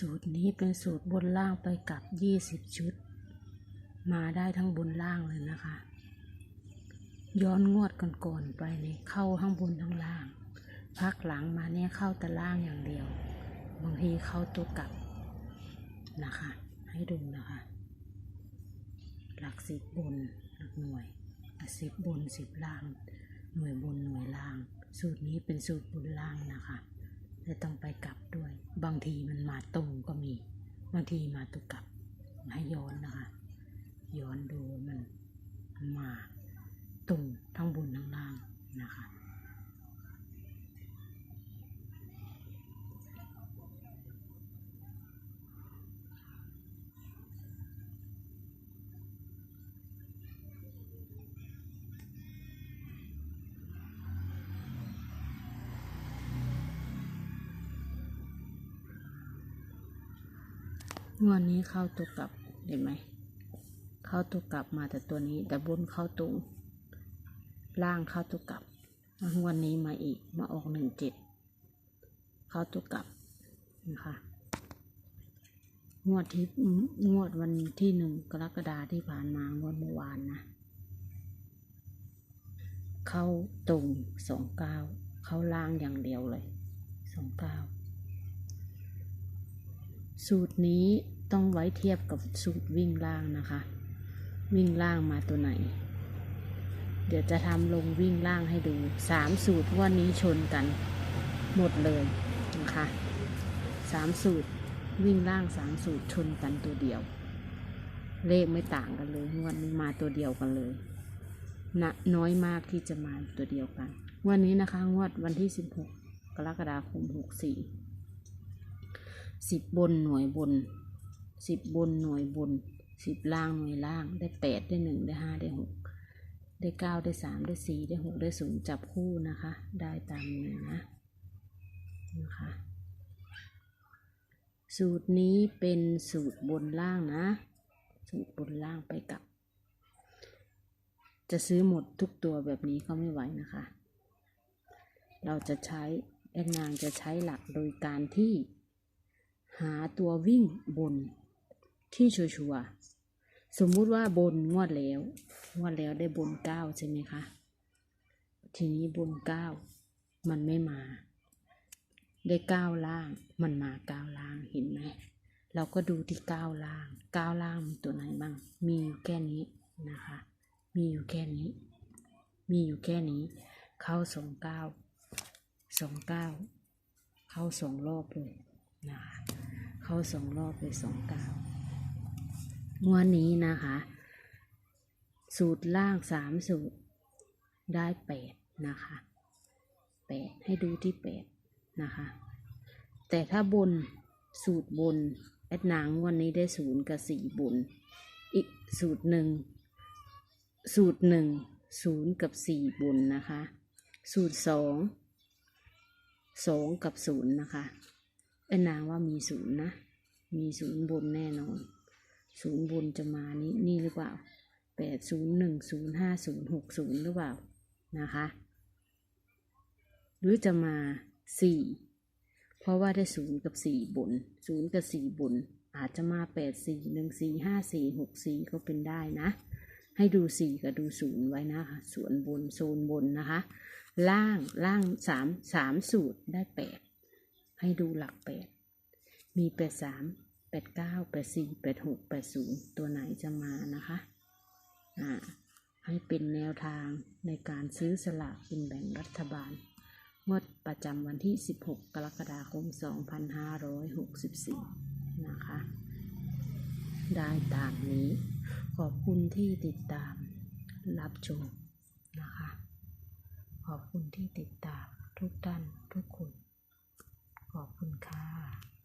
สูตรนี้เป็นสูตรบนล่างไปกับยี่สิบชุด มาได้ทั้งบนล่างเลยนะคะ ย้อนงวดก่อนๆไปเนี่ยเข้าทั้งบนทั้งล่าง พักหลังมาเนี่ยเข้าแต่ล่างอย่างเดียว บางทีเข้าตัวกลับนะคะ ให้ดูนะคะ หลักสิบบนหลักหน่วยสิบบนสิบล่าง หน่วยบนหน่วยล่าง สูตรนี้เป็นสูตรบนล่างนะคะ และต้องไปกลับด้วย บางทีมันมาตรงก็มี บางทีมาตัวกลับให้ย้อนนะคะ ย้อนดูมันมาตรงทั้งบนทั้งล่างนะคะ งวดนี้เข้าตัวกลับเห็นไหม เข้าตัวกลับมาแต่ตัวนี้ แต่บนเข้าตรงล่างเข้าตัวกลับงวดนี้มาอีกมาออกหนึ่งเจ็ดเข้าตัวกลับนะคะงวดที่งวดวันที่หนึ่งกรกฎาที่ผ่านมางวดเมื่อวานนะ เข้าตรงสองเก้าเข้าล่างอย่างเดียวเลยสองเก้า สูตรนี้ต้องไว้เทียบกับสูตรวิ่งล่างนะคะ วิ่งล่างมาตัวไหน เดี๋ยวจะทำลงวิ่งล่างให้ดูสามสูตรวันนี้ชนกัน หมดเลยนะคะสามสูตรวิ่งล่างสามสูตรชนกันตัวเดียว เลขไม่ต่างกันเลยงวันนี้มาตัวเดียวกันเลยนะน้อยมากที่จะมาตัวเดียวกัน วันนี้นะคะงวดวันที่สิบหกกรกฎาคมหก สิบบนหน่วยบนสิบบนหน่วยบนสิบล่างหน่วยล่างได้แปดได้หนึ่งได้ห้าได้หกได้เก้าได้สามได้สี่ได้หกได้ศูนย์จับคู่นะคะ ได้ตามนี้นะนะคะสูตรนี้เป็นสูตรบนล่างนะ สูตรบนล่างไปกับ จะซื้อหมดทุกตัวแบบนี้ก็ไม่ไหวนะคะ เราจะใช้แอนนางจะใช้หลักโดยการที่ หาตัววิ่งบนที่ชัวร์ๆสมมุติว่าบนงวดแล้ว งวดแล้วได้บนเก้าใช่ไหมคะ ทีนี้บนเก้ามันไม่มา ได้เก้าล่าง มันมาเก้าล่างเห็นไหม เราก็ดูที่เก้าล่างเก้าล่างมีตัวไหนบ้าง มีอยู่แค่นี้นะคะ มีอยู่แค่นี้ มีอยู่แค่นี้ เข้าสองเก้าสองเก้าเข้าสองรอบเลยนะคะ เข้าสองรอบเลยสองเก้างวดนี้นะคะ สูตรล่างสามสูตรได้แปดนะคะแปดให้ดูที่แปดนะคะ แต่ถ้าบนสูตรบนแอดนางวันนี้ได้ศูนย์กับสี่บน อีกสูตรหนึ่งสูตรหนึ่งศูนย์กับสี่บนนะคะ สูตรสองสองกับศูนย์นะคะ ไอ้นางว่ามีศูนย์นะ มีศูนย์บนแน่นอน ศูนย์บนจะมานี้นี่หรือเปล่าแปดศูนย์หนึ่งศูนย์ห้าศูนย์หกศูนย์หรือเปล่านะคะ หรือจะมาสี่เพราะว่าได้ศูนย์กับสี่บนศูนย์กับสี่บน อาจจะมาแปดสี่หนึ่งสี่ห้าสี่หกสี่ก็เป็นได้นะ ให้ดูสี่กับดูศูนย์ไว้นะคะส่วนบนโซนบนนะคะ ล่างล่างสามสามสูตรได้แปด ให้ดูหลักแปดมีแปดสามแปดเก้าแปดสี่แปดหกแปดศูนย์ตัวไหนจะมานะคะอ่าให้เป็นแนวทางในการซื้อสลากกินแบ่งรัฐบาล งวดประจำวันที่ 16 กรกฎาคม 2564 นะคะ ได้ตามนี้ ขอบคุณที่ติดตามรับชมนะคะ ขอบคุณที่ติดตามทุกท่านทุกคน ขอบคุณค่ะ